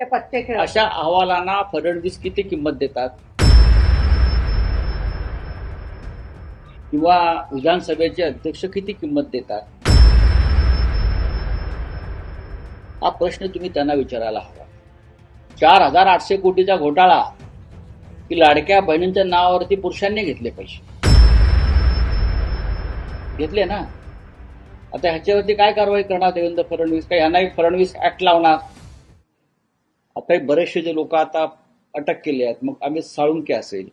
ते पत्ते खेळ अशा अहवालांना फडणवीस किती किंमत देतात? किंवा विधानसभेचे अध्यक्ष किती किंमत देतात? हा प्रश्न तुम्ही त्यांना विचारायला हवा. चार हजार आठशे कोटीचा घोटाळा की लाडक्या बहिणींच्या नावावरती पुरुषांनी घेतले पैसे? घेतले ना? आता ह्याच्यावरती काय कारवाई करणार देवेंद्र फडणवीस? काय यांनाही फडणवीस ऍक्ट लावणार? आता बरेचसे जे लोक आता अटक केले आहेत मग अमित साळुंके असेल?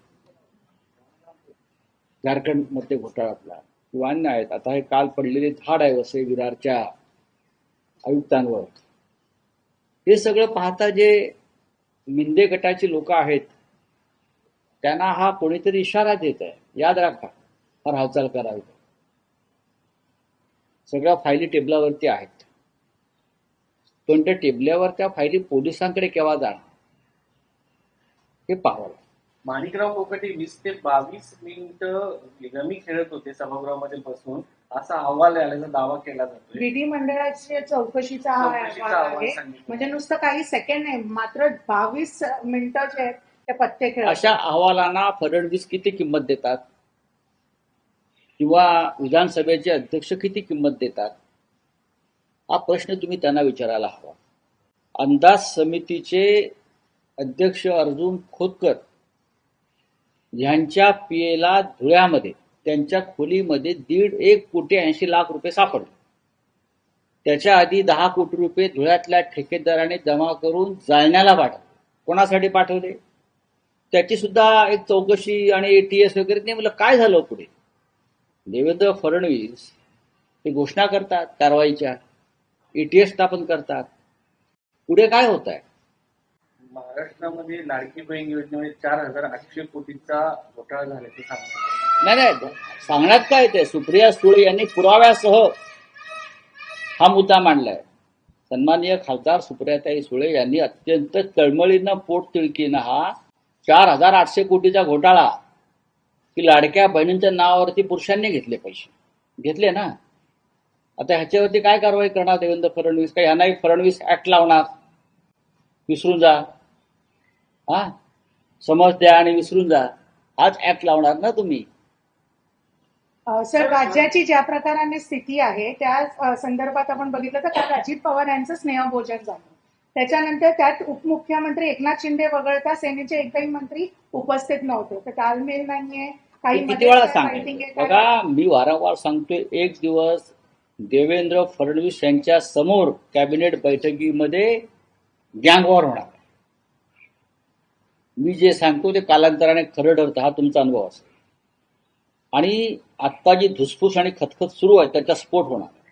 झारखंडमध्ये घोटाळ्यातला किंवा अन्य आहेत. आता हे काल पडलेले झाड आहे असे विरारच्या आयुक्तांवर. हे सगळं पाहता जे मिंदे गटाचे लोक आहेत त्यांना हा कोणीतरी इशारा देत आहे. याद राखा फार हालचाल करावी सगळ्या फायली टेबलावरती आहेत. पण त्या टेबलावर त्या फायली पोलिसांकडे केव्हा जाणार? हे पाहावं. माणिकराव कोकटे वीस ते बावीस मिनिटं रमी खेळत होते सभागृहामध्ये बसून. असा अहवाल आल्याचा दावा केला जातोय. विधिमंडळाच्या चौकशीचा हा चौकशीचा अहवाल आहे. म्हणजे नुसतं काही सेकंड नाही मात्र बावीस मिनिटं जे आहेत ते पत्ते खेळ अशा अहवालांना फडणवीस किती किंमत देतात? किंवा विधानसभेचे अध्यक्ष किती किंमत देतात? हा प्रश्न तुम्ही त्यांना विचारायला हवा. अंदाज समितीचे अध्यक्ष अर्जुन खोतकर यांच्या पियेला धुळ्यामध्ये त्यांच्या खोलीमध्ये दीड एक कोटी ऐंशी लाख रुपये सापडले. त्याच्या आधी दहा कोटी रुपये धुळ्यातल्या ठेकेदाराने जमा करून जाळण्याला पाठवले. कोणासाठी पाठवले? त्याची सुद्धा एक चौकशी आणि एटीएस वगैरे नाही काय झालं पुढे? देवेंद्र फडणवीस ते घोषणा करतात कारवाईच्या. एटीएस स्थापन करतात. पुढे काय होत आहे महाराष्ट्रामध्ये लाडकी बहीण योजनेमध्ये चार हजार आठशे कोटीचा घोटाळा झाल्याचे सांगण्यात नाही नाही सांगण्यात काय ते? सुप्रिया सुळे यांनी पुराव्यासह हा मुद्दा मांडलाय. सन्माननीय खासदार सुप्रियाताई सुळे यांनी अत्यंत तळमळीनं पोट तिळकीनं हा चार हजार आठशे कोटीचा घोटाळा की लाडक्या बहिणींच्या नावावरती पुरुषांनी घेतले पैसे. घेतले ना? आता ह्याच्यावरती काय कारवाई करणार देवेंद्र फडणवीस? काय यांनाही फडणवीस ऍक्ट लावणार? विसरून जा. हा? समज द्या आणि विसरून जा. हाच ऍक्ट लावणार ना तुम्ही. सर राज्याची ज्या प्रकाराने स्थिती आहे त्या संदर्भात आपण बघितलं तर काल अजित पवार यांचं स्नेहभोजन झालं. त्याच्यानंतर त्यात उपमुख्यमंत्री एकनाथ शिंदे वगळता सेनेचे एकही मंत्री उपस्थित नव्हते. तर ताळमेळ नाहीये. काही किती वेळा बघा मी वारंवार सांगतोय एक दिवस देवेंद्र फडणवीस यांच्या समोर कॅबिनेट बैठकीमध्ये गँगवॉर होणार. मी जे सांगतो ते कालांतराने खरं ठरतं हा तुमचा अनुभव असेल. आणि आत्ता जी धुसफूस आणि खतखत सुरू आहे त्याचा स्फोट होणार.